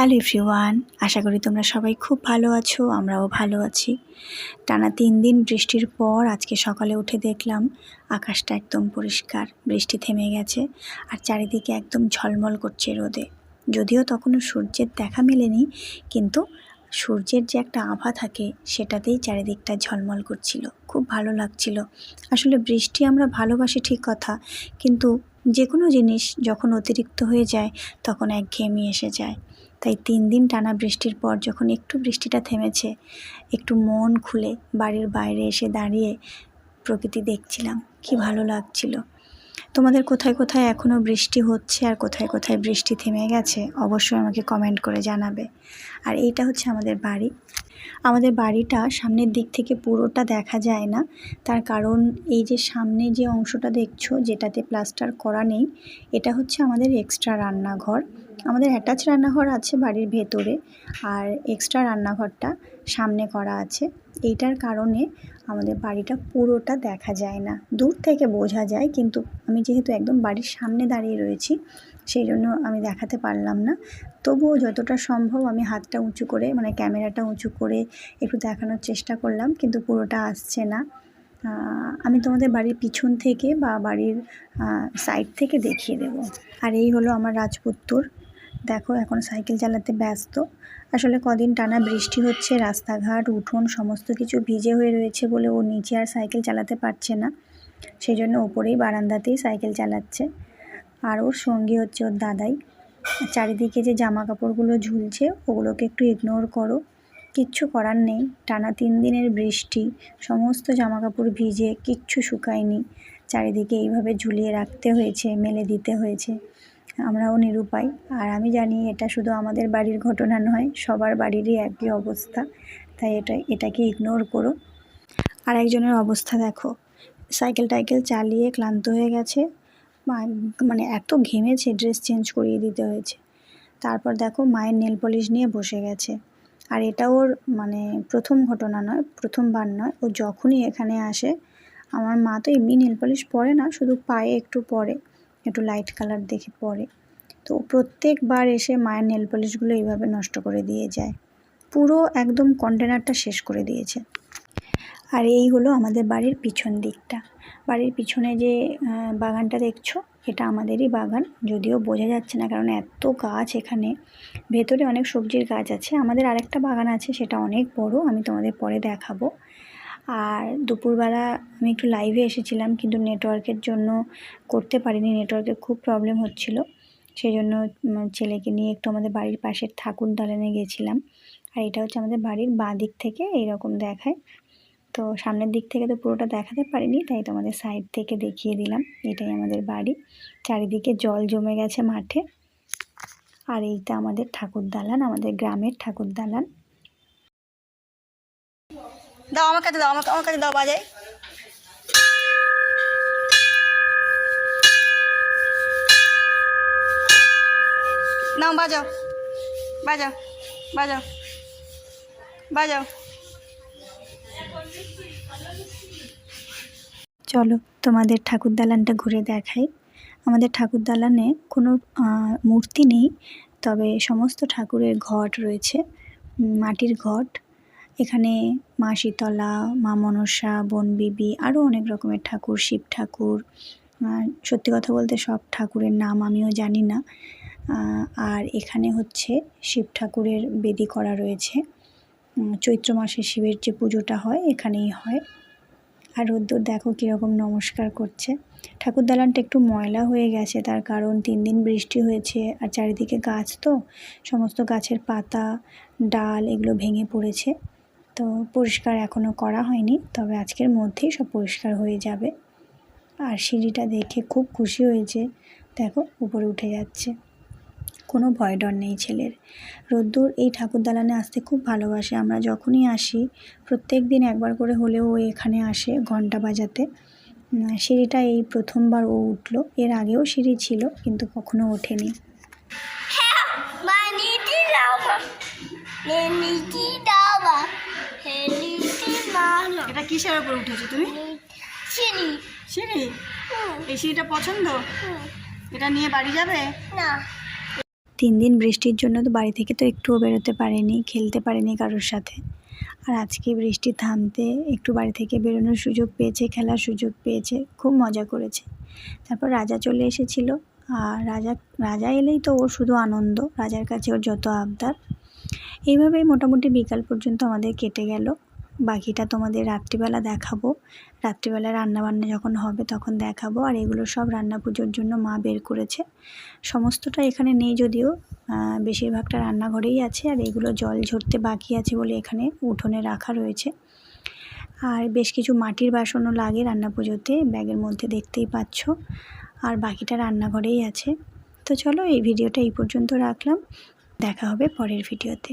Hello everyone, আশা করি তোমরা সবাই খুব ভালো আছো, আমরাও ভালো আছি। টানা তিন দিন বৃষ্টির পর আজকে সকালে উঠে দেখলাম আকাশটা একদম পরিষ্কার, বৃষ্টি থেমে গেছে আর চারিদিকে একদম ঝলমল করছে রোদে। যদিও তখনও সূর্যের দেখা মেলেনি, কিন্তু সূর্যের যে একটা আভা থাকে সেটাতেই চারিদিকটা ঝলমল করছিল, খুব ভালো লাগছিল। আসলে বৃষ্টি আমরা ভালোবাসি ঠিক কথা, কিন্তু যে কোনো জিনিস যখন অতিরিক্ত হয়ে যায় তখন একঘেয়েমি এসে যায়। তাই তিন দিন টানা বৃষ্টির পর যখন একটু বৃষ্টিটা থেমেছে, একটু মন খুলে বাড়ির বাইরে এসে দাঁড়িয়ে প্রকৃতি দেখছিলাম, কি ভালো লাগছিল। তোমাদের কোথায় কোথায় এখনও বৃষ্টি হচ্ছে আর কোথায় কোথায় বৃষ্টি থেমে গেছে, অবশ্যই আমাকে কমেন্ট করে জানাবে। আর এইটা হচ্ছে আমাদের বাড়ি। আমাদের বাড়িটা সামনের দিক থেকে পুরোটা দেখা যায় না। তার কারণ এই যে সামনে যে অংশটা দেখছ, যেটাতে প্লাস্টার করা নেই, এটা হচ্ছে আমাদের এক্সট্রা রান্নাঘর। আমাদের অ্যাটাচ রান্নাঘর আছে বাড়ির ভেতরে, আর এক্সট্রা রান্নাঘরটা সামনে করা আছে। এইটার কারণে আমাদের বাড়িটা পুরোটা দেখা যায় না। দূর থেকে বোঝা যায়, কিন্তু আমি যেহেতু একদম বাড়ির সামনে দাঁড়িয়ে রয়েছি সেই জন্য আমি দেখাতে পারলাম না। তবুও যতটা সম্ভব আমি হাতটা উঁচু করে মানে ক্যামেরাটা উঁচু করে একটু দেখানোর চেষ্টা করলাম, কিন্তু পুরোটা আসছে না। আমি তোমাদের বাড়ির পিছন থেকে বা বাড়ির সাইড থেকে দেখিয়ে দেব। আর এই হলো আমার রাজপুত্তর। দেখো এখন সাইকেল চালাতে ব্যস্ত। আসলে কদিন টানা বৃষ্টি হচ্ছে, রাস্তাঘাট, উঠোন সমস্ত কিছু ভিজে হয়ে রয়েছে বলে ও নিচে আর সাইকেল চালাতে পারছে না। সেই জন্য ওপরেই বারান্দাতেই সাইকেল চালাচ্ছে। আর ওর সঙ্গী হচ্ছে ওর দাদাই। চারিদিকে যে জামা কাপড়গুলো ঝুলছে, ওগুলোকে একটু ইগনোর করো। কিচ্ছু করার নেই। টানা তিন দিনের বৃষ্টি, সমস্ত জামা কাপড় ভিজে কিচ্ছু শুকায়নি। চারিদিকে এইভাবে ঝুলিয়ে রাখতে হয়েছে, মেলে দিতে হয়েছে। আমরাও নিরুপায়। আর আমি জানি এটা শুধু আমাদের বাড়ির ঘটনা নয়, সবার বাড়িরই একই অবস্থা। তাই এটা, এটাকে ইগনোর করো। আর একজনের অবস্থা দেখো। সাইকেল টাইকেল চালিয়ে ক্লান্ত হয়ে গেছে। মানে এত ঘেমেছে ড্রেস চেঞ্জ করিয়ে দিতে হয়েছে। তারপর দেখো মায়ের নেল পলিশ নিয়ে বসে গেছে। আর এটা ওর মানে প্রথম ঘটনা নয়, প্রথমবার নয়। ও যখনই এখানে আসে, আমার মা তো এমনি নেল পলিশ পরে না, শুধু পায়ে একটু পরে, একটু লাইট কালার দেখে পরে। তো প্রত্যেকবার এসে মায়ের নেল পলিশগুলো এইভাবে নষ্ট করে দিয়ে যায়। পুরো একদম কন্টেনারটা শেষ করে দিয়েছে। আর এই হলো আমাদের বাড়ির পিছন দিকটা। বাড়ির পিছনে যে বাগানটা দেখছ এটা আমাদেরই বাগান। যদিও বোঝা যাচ্ছে না কারণ এত গাছ এখানে। ভেতরে অনেক সবজির গাছ আছে। আমাদের আরেকটা বাগান আছে, সেটা অনেক বড়, আমি তোমাদের পরে দেখাবো। আর দুপুরবেলা আমি একটু লাইভে এসেছিলাম, কিন্তু নেটওয়ার্কের জন্য করতে পারিনি নেটওয়ার্কের খুব প্রবলেম হচ্ছিল। সেই জন্য ছেলেকে নিয়ে একটু আমাদের বাড়ির পাশের ঠাকুর দালানে গেছিলাম। আর এটা হচ্ছে আমাদের বাড়ির বাঁ দিক থেকে, এইরকম দেখায়। তো সামনের দিক থেকে তো পুরোটা দেখাতে পারিনি, তাই তোমাদের সাইড থেকে দেখিয়ে দিলাম। এটাই আমাদের বাড়ি। চারিদিকে জল জমে গেছে মাঠে। আর এইটা আমাদের ঠাকুর দালান, আমাদের গ্রামের ঠাকুর দালান। দাও আমার কাছে দাও আমার আমার কাছে দাও বাজাই নাও বাজাও। বাজাও। বাজাও। বাজাও। চলো তোমাদের ঠাকুর দালানটা ঘুরে দেখাই। আমাদের ঠাকুর দালানে কোনো মূর্তি নেই, তবে সমস্ত ঠাকুরের ঘট রয়েছে মাটির ঘট। এখানে মা শীতলা, মা মনসা বনবিবি আরও অনেক রকমের ঠাকুর, শিব ঠাকুর সত্যি কথা বলতে সব ঠাকুরের নাম আমিও জানি না। আর এখানে হচ্ছে শিব ঠাকুরের বেদি করা রয়েছে। চৈত্র মাসে শিবের যে পুজোটা হয়, এখানেই হয়। আর রোদ্দুর দেখো কীরকম নমস্কার করছে। ঠাকুর দালানটা একটু ময়লা হয়ে গেছে, তার কারণ তিন দিন বৃষ্টি হয়েছে, আর চারিদিকে গাছ তো, সমস্ত গাছের পাতা, ডাল এগুলো ভেঙে পড়েছে। তো পরিষ্কার এখনও করা হয়নি, তবে আজকের মধ্যেই সব পরিষ্কার হয়ে যাবে। আর সিঁড়িটা দেখে খুব খুশি হয়েছে, দেখো উপরে উঠে যাচ্ছে। কোনো ভয় ডর নেই ছেলের। রোদ্দুর এই ঠাকুর দালানে আসতে খুব ভালোবাসে। আমরা যখনই আসি প্রত্যেক দিন একবার করে হলেও ও এখানে আসে ঘণ্টা বাজাতে। সিঁড়িটা এই প্রথমবার ও উঠল। এর আগেও সিঁড়ি ছিল কিন্তু কখনো ওঠেনি। এটা কিসের উপর উঠেছো তুমি? সিঁড়ি। এই সিঁড়িটা পছন্দ? এটা নিয়ে বাড়ি যাবে? না। তিন দিন বৃষ্টির জন্য তো বাড়ি থেকে তো একটুও বেরোতে পারেনি, খেলতে পারেনি কারোর সাথে। আর আজকে বৃষ্টি থামতে একটু বাড়ি থেকে বেরোনোর সুযোগ পেয়েছে, খেলার সুযোগ পেয়েছে, খুব মজা করেছে। তারপর রাজা চলে এসেছিল। আর রাজা রাজা এলেই তো ওর শুধু আনন্দ, রাজার কাছে ওর যত আবদার। এইভাবেই মোটামুটি বিকাল পর্যন্ত আমাদের কেটে গেল। বাকিটা তোমাদের রাত্রিবেলা দেখাবো। রাত্রিবেলা রান্নাবান্না যখন হবে তখন দেখাবো। আর এগুলো সব রান্না পুজোর জন্য মা বের করেছে। সমস্তটা এখানে নেই যদিও। বেশিরভাগটা রান্নাঘরেই আছে। আর এগুলো জল ঝরতে বাকি আছে বলে এখানে উঠোনে রাখা রয়েছে। আর বেশ কিছু মাটির বাসনও লাগে রান্না পুজোতে। ব্যাগের মধ্যে দেখতেই পাচ্ছ। আর বাকিটা রান্নাঘরেই আছে। তো চলো এই ভিডিওটা এই পর্যন্ত রাখলাম। দেখা হবে পরের ভিডিওতে।